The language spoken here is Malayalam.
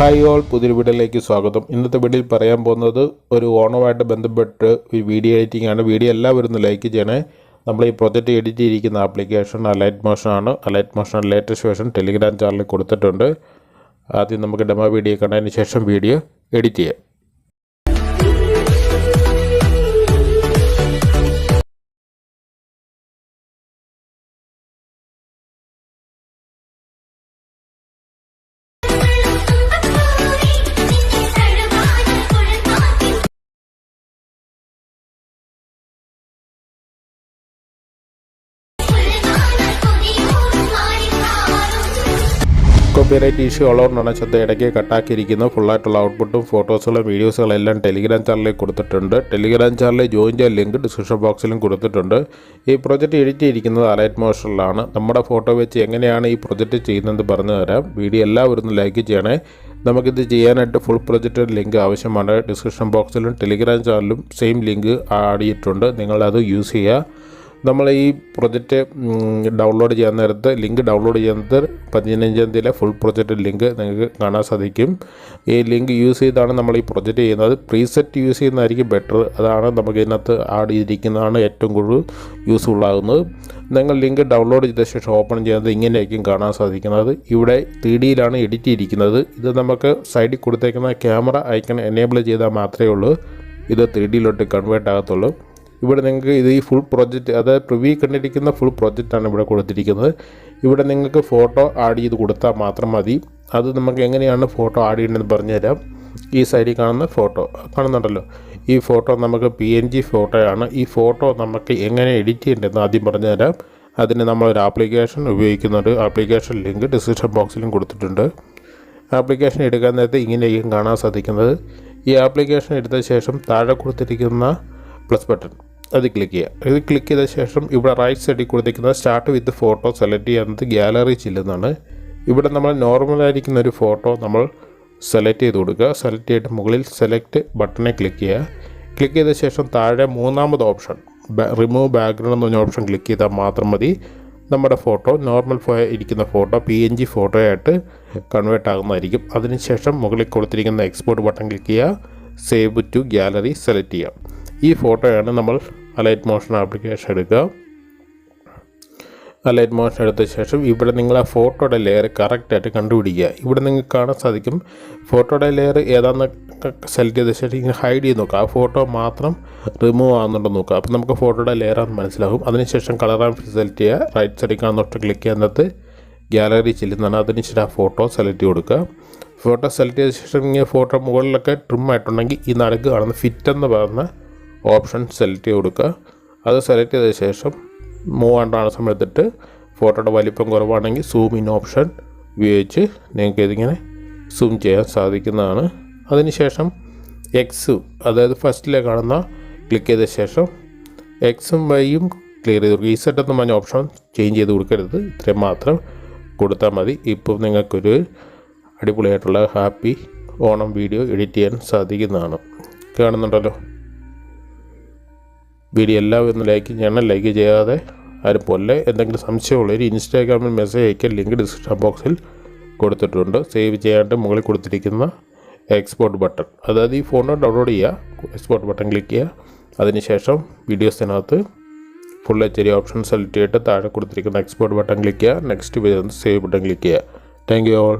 ഹായ് ഓൾ പുതിയൊരു വീഡിയോയിലേക്ക് സ്വാഗതം. ഇന്നത്തെ വീഡിയോയിൽ പറയാൻ പോകുന്നത് ഒരു ഓണവുമായിട്ട് ബന്ധപ്പെട്ട് ഒരു വീഡിയോ എഡിറ്റിംഗ് ആണ്. വീഡിയോ എല്ലാവരും ലൈക്ക് ചെയ്യണേ. നമ്മൾ ഈ പ്രൊജക്റ്റ് എഡിറ്റ് ചെയ്തിരിക്കുന്ന ആപ്ലിക്കേഷൻ അലൈറ്റ് മോഷൻ ആണ്. Alight Motion latest version Telegram ചാനലിൽ കൊടുത്തിട്ടുണ്ട്. ആദ്യം നമുക്ക് ഡെമോ വീഡിയോ കണ്ടതിന് ശേഷം വീഡിയോ എഡിറ്റ് ചെയ്യാം. കോപ്പിറൈറ്റ് ഇഷ്യൂ ഉള്ളതുകൊണ്ടാണ് ശ്രദ്ധ ഇടയ്ക്ക് കട്ടാക്കിയിരിക്കുന്നത് ഫുള്ളായിട്ടുള്ള ഔട്ട്പുട്ടും ഫോട്ടോസുകളും വീഡിയോസുകളും എല്ലാം ടെലിഗ്രാം ചാനലിൽ കൊടുത്തിട്ടുണ്ട്. ടെലിഗ്രാം ചാനലിൽ ജോയിൻ ചെയ്യാൻ ലിങ്ക് ഡിസ്ക്രിപ്ഷൻ ബോക്സിലും കൊടുത്തിട്ടുണ്ട്. ഈ പ്രൊജക്റ്റ് എഡിറ്റ് ചെയ്തിരിക്കുന്നത് അലൈറ്റ് മോഷനിലാണ് നമ്മുടെ ഫോട്ടോ വെച്ച് എങ്ങനെയാണ് ഈ പ്രൊജക്റ്റ് ചെയ്യുന്നതെന്ന് പറഞ്ഞു തരാം. വീഡിയോ എല്ലാവരും ലൈക്ക് ചെയ്യണേ. നമുക്കിത് ചെയ്യാനായിട്ട് ഫുൾ പ്രൊജക്റ്റ് ലിങ്ക് ആവശ്യമാണ്. ഡിസ്ക്രിപ്ഷൻ ബോക്സിലും ടെലിഗ്രാം ചാനലിലും സെയിം ലിങ്ക് ആഡ് ചെയ്തിട്ടുണ്ട്. നിങ്ങളത് യൂസ് ചെയ്യുക. നമ്മൾ ഈ പ്രൊജക്റ്റ് ഡൗൺലോഡ് ചെയ്യാൻ നേരത്ത് ലിങ്ക് ഡൗൺലോഡ് ചെയ്യുന്നത് പതിനഞ്ചാം തീയതിയിലെ ഫുൾ പ്രൊജക്റ്റ് ലിങ്ക് നിങ്ങൾക്ക് കാണാൻ സാധിക്കും. ഈ ലിങ്ക് യൂസ് ചെയ്താണ് നമ്മൾ ഈ പ്രൊജക്റ്റ് ചെയ്യുന്നത്. പ്രീസെറ്റ് യൂസ് ചെയ്യുന്നതായിരിക്കും ബെറ്റർ അതാണ് നമുക്ക് ഇതിനകത്ത് ആഡ് ചെയ്തിരിക്കുന്നതാണ് ഏറ്റവും കൂടുതൽ യൂസ്ഫുൾ ആകുന്നത്. നിങ്ങൾ ലിങ്ക് ഡൗൺലോഡ് ചെയ്ത ശേഷം ഓപ്പൺ ചെയ്യുന്നത് ഇങ്ങനെയായിരിക്കും കാണാൻ സാധിക്കുന്നത്. ഇവിടെ ത്രീ ഡിയിലാണ് എഡിറ്റ് ചെയ്തിരിക്കുന്നത്. ഇത് നമുക്ക് സൈഡിൽ കൊടുത്തേക്കുന്ന ക്യാമറ ഐക്കൺ എനേബിൾ ചെയ്താൽ മാത്രമേ ഉള്ളൂ. ഇത് ത്രീ ഡിയിലോട്ട് കൺവേർട്ട് ആകത്തുള്ളൂ. ഇവിടെ നിങ്ങൾക്ക് ഇത് ഈ ഫുൾ പ്രൊജക്റ്റ് അതായത് പ്രിവ്യൂ കണ്ടിരിക്കുന്ന ഫുൾ പ്രൊജക്റ്റാണ് ഇവിടെ കൊടുത്തിരിക്കുന്നത്. ഇവിടെ നിങ്ങൾക്ക് ഫോട്ടോ ആഡ് ചെയ്ത് കൊടുത്താൽ മാത്രം മതി. അത് നമുക്ക് എങ്ങനെയാണ് ഫോട്ടോ ആഡ് ചെയ്യേണ്ടതെന്ന് പറഞ്ഞുതരാം ഈ സൈഡിൽ കാണുന്ന ഫോട്ടോ കാണുന്നുണ്ടല്ലോ. ഈ ഫോട്ടോ നമുക്ക് പി എൻ ജി ഫോട്ടോയാണ് ഈ ഫോട്ടോ നമുക്ക് എങ്ങനെ എഡിറ്റ് ചെയ്യേണ്ടതെന്ന് ആദ്യം പറഞ്ഞുതരാം അതിന് നമ്മളൊരു ആപ്ലിക്കേഷൻ ഉപയോഗിക്കുന്നുണ്ട്. ആപ്ലിക്കേഷൻ ലിങ്ക് ഡിസ്ക്രിപ്ഷൻ ബോക്സിലും കൊടുത്തിട്ടുണ്ട്. ആപ്ലിക്കേഷൻ എടുക്കാൻ നേരത്തെ ഇങ്ങനെയായിരിക്കും കാണാൻ സാധിക്കുന്നത്. ഈ ആപ്ലിക്കേഷൻ എടുത്ത ശേഷം താഴെ കൊടുത്തിരിക്കുന്ന പ്ലസ് ബട്ടൺ അത് ക്ലിക്ക് ചെയ്യുക ഇത് ക്ലിക്ക് ചെയ്ത ശേഷം ഇവിടെ റൈറ്റ് സൈഡിൽ കൊടുത്തിരിക്കുന്ന സ്റ്റാർട്ട് വിത്ത് ഫോട്ടോ സെലക്ട് ചെയ്യുന്നത് ഗ്യാലറി ചെല്ലുന്നതാണ്. ഇവിടെ നമ്മൾ നോർമലായിരിക്കുന്ന ഒരു ഫോട്ടോ നമ്മൾ സെലക്ട് ചെയ്ത് കൊടുക്കുക. സെലക്ട് ചെയ്തിട്ട് മുകളിൽ സെലക്ട് ബട്ടണെ ക്ലിക്ക് ചെയ്യുക. ക്ലിക്ക് ചെയ്ത ശേഷം താഴെ മൂന്നാമത് ഓപ്ഷൻ റിമൂവ് ബാക്ക്ഗ്രൗണ്ട് എന്ന് പറഞ്ഞ ഓപ്ഷൻ ക്ലിക്ക് ചെയ്താൽ മാത്രം മതി. നമ്മുടെ ഫോട്ടോ നോർമൽ ഇരിക്കുന്ന ഫോട്ടോ പി എൻ ജി ഫോട്ടോയായിട്ട് കൺവേർട്ട് ആകുന്നതായിരിക്കും. അതിനുശേഷം മുകളിൽ കൊടുത്തിരിക്കുന്ന എക്സ്പോർട്ട് ബട്ടൺ ക്ലിക്ക് ചെയ്യുക. സേവ് ടു ഗ്യാലറി സെലക്ട് ചെയ്യുക ഈ ഫോട്ടോയാണ് നമ്മൾ അലൈറ്റ് മോഷൻ ആപ്ലിക്കേഷൻ എടുക്കുക. അലൈറ്റ് മോഷൻ എടുത്ത ശേഷം ഇവിടെ നിങ്ങൾ ആ ഫോട്ടോയുടെ ലെയർ കറക്റ്റായിട്ട് കണ്ടുപിടിക്കുക. ഇവിടെ നിങ്ങൾക്ക് കാണാൻ സാധിക്കും. ഫോട്ടോയുടെ ലെയർ ഏതാണെന്ന് സെലക്ട് ചെയ്ത ശേഷം ഇങ്ങനെ ഹൈഡ് ചെയ്ത് നോക്കുക. ആ ഫോട്ടോ മാത്രം റിമൂവ് ആകുന്നുണ്ടോ നോക്കുക. അപ്പോൾ നമുക്ക് ഫോട്ടോയുടെ ലെയർ ആണെന്ന് മനസ്സിലാകും അതിനുശേഷം കളർ ആൻഡ് സെലക്ട് ചെയ്യുക. റൈറ്റ് സൈഡിൽ കാണുന്നൊട്ട് ക്ലിക്ക് ചെയ്യുന്നത് ഗ്യാലറി ചെല്ലുന്നതാണ്. അതിനുശേഷം ആ ഫോട്ടോ സെലക്ട് കൊടുക്കുക. ഫോട്ടോ സെലക്ട് ചെയ്ത ശേഷം ഇങ്ങനെ ഫോട്ടോ മുകളിലൊക്കെ ട്രിം ആയിട്ടുണ്ടെങ്കിൽ ഈ നടുക്ക് കാണുന്ന ഫിറ്റ് എന്ന് പറയുന്ന ഓപ്ഷൻ സെലക്ട് ചെയ്ത് കൊടുക്കുക. അത് സെലക്ട് ചെയ്ത ശേഷം മൂവ് ആണ്ടാണ് സമയത്തിട്ട് ഫോട്ടോയുടെ വലിപ്പം കുറവാണെങ്കിൽ സൂം ഇൻ ഓപ്ഷൻ ഉപയോഗിച്ച് നിങ്ങൾക്ക് ഇതിങ്ങനെ സൂം ചെയ്യാൻ സാധിക്കുന്നതാണ്. അതിനുശേഷം എക്സ് അതായത് ഫസ്റ്റിലെ കാണുന്ന ക്ലിക്ക് ചെയ്ത ശേഷം എക്സും വൈയും ക്ലിയർ ചെയ്ത് കൊടുക്കുക. ഈ സെറ്റ് എന്ന് പറഞ്ഞ ഓപ്ഷൻ ചേഞ്ച് ചെയ്ത് കൊടുക്കരുത്. ഇത്രയും മാത്രം കൊടുത്താൽ മതി. ഇപ്പോൾ നിങ്ങൾക്കൊരു അടിപൊളിയായിട്ടുള്ള ഹാപ്പി ഓണം വീഡിയോ എഡിറ്റ് ചെയ്യാൻ സാധിക്കുന്നതാണ്. കാണുന്നുണ്ടല്ലോ. വീഡിയോ എല്ലാവരും ലൈക്ക് ചെയ്യണം. ലൈക്ക് ചെയ്യാതെ ആരും പോലെ എന്തെങ്കിലും സംശയമുള്ളവർ ഇൻസ്റ്റാഗ്രാമിൽ മെസ്സേജ് അയക്കാൻ ലിങ്ക് ഡിസ്ക്രിപ്ഷൻ ബോക്സിൽ കൊടുത്തിട്ടുണ്ട്. സേവ് ചെയ്യാണ്ട് മുകളിൽ കൊടുത്തിരിക്കുന്ന എക്സ്പോർട്ട് ബട്ടൺ അതായത് ഈ ഫോണിൽ ഡൗൺലോഡ് ചെയ്യുക എക്സ്പോർട്ട് ബട്ടൺ ക്ലിക്ക് ചെയ്യുക. അതിനുശേഷം വീഡിയോസിനകത്ത് full H D option select ചെയ്തിട്ട് താഴെ കൊടുത്തിരിക്കുന്ന എക്സ്പോർട്ട് ബട്ടൺ ക്ലിക്ക് ചെയ്യുക. നെക്സ്റ്റ് വരുന്നത് സേവ് ബട്ടൺ ക്ലിക്ക് ചെയ്യുക. Thank you all